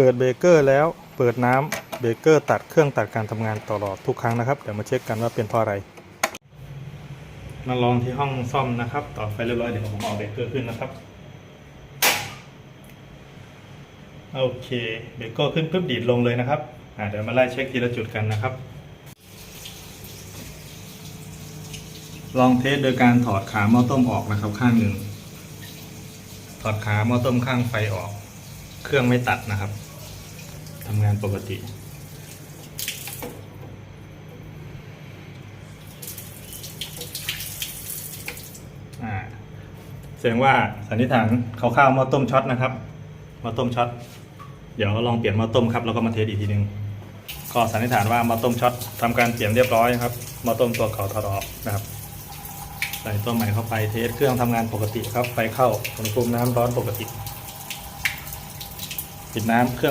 เปิดเบรกเกอร์แล้วเปิดน้ำเบรกเกอร์ตัดเครื่องตัดการทำงานตลอดทุกครั้งนะครับ เดี๋ยวมาเช็คกันว่าเป็นเพราะอะไรมาลองที่ห้องซ่อมนะครับ ต่อไฟเรียบร้อยเดี๋ยวผมเอาเบรกเกอร์ขึ้นนะครับโอเคเบรกเกอร์ขึ้นปุ๊บดีดลงเลยนะครับเดี๋ยวมาไล่เช็คทีละจุดกันนะครับ ลองเทสโดยการถอดขาหม้อต้มออกนะครับข้างหนึ่งถอดขาหม้อต้มข้างไฟออก เครื่องไม่ตัดนะครับ ทำงานปกติอ่าแสดงว่าสันนิษฐานคร่าวๆม้อต้มช็อตนะครับม้อต้มช็อต เดี๋ยวลองเปลี่ยนม้อต้มครับแล้วก็มาเทสอีกทีหนึ่งก็สันนิษฐานว่าม้อต้มช็อตทำการเปลี่ยนเรียบร้อยครับม้อต้มตัวเก่าถอดออกนะครับ ใส่ตัวใหม่เข้าไปเทสเครื่องทำงานปกติครับไฟเข้าอุณหภูมิน้ำร้อนปกติ ปิดน้ำเครื่อง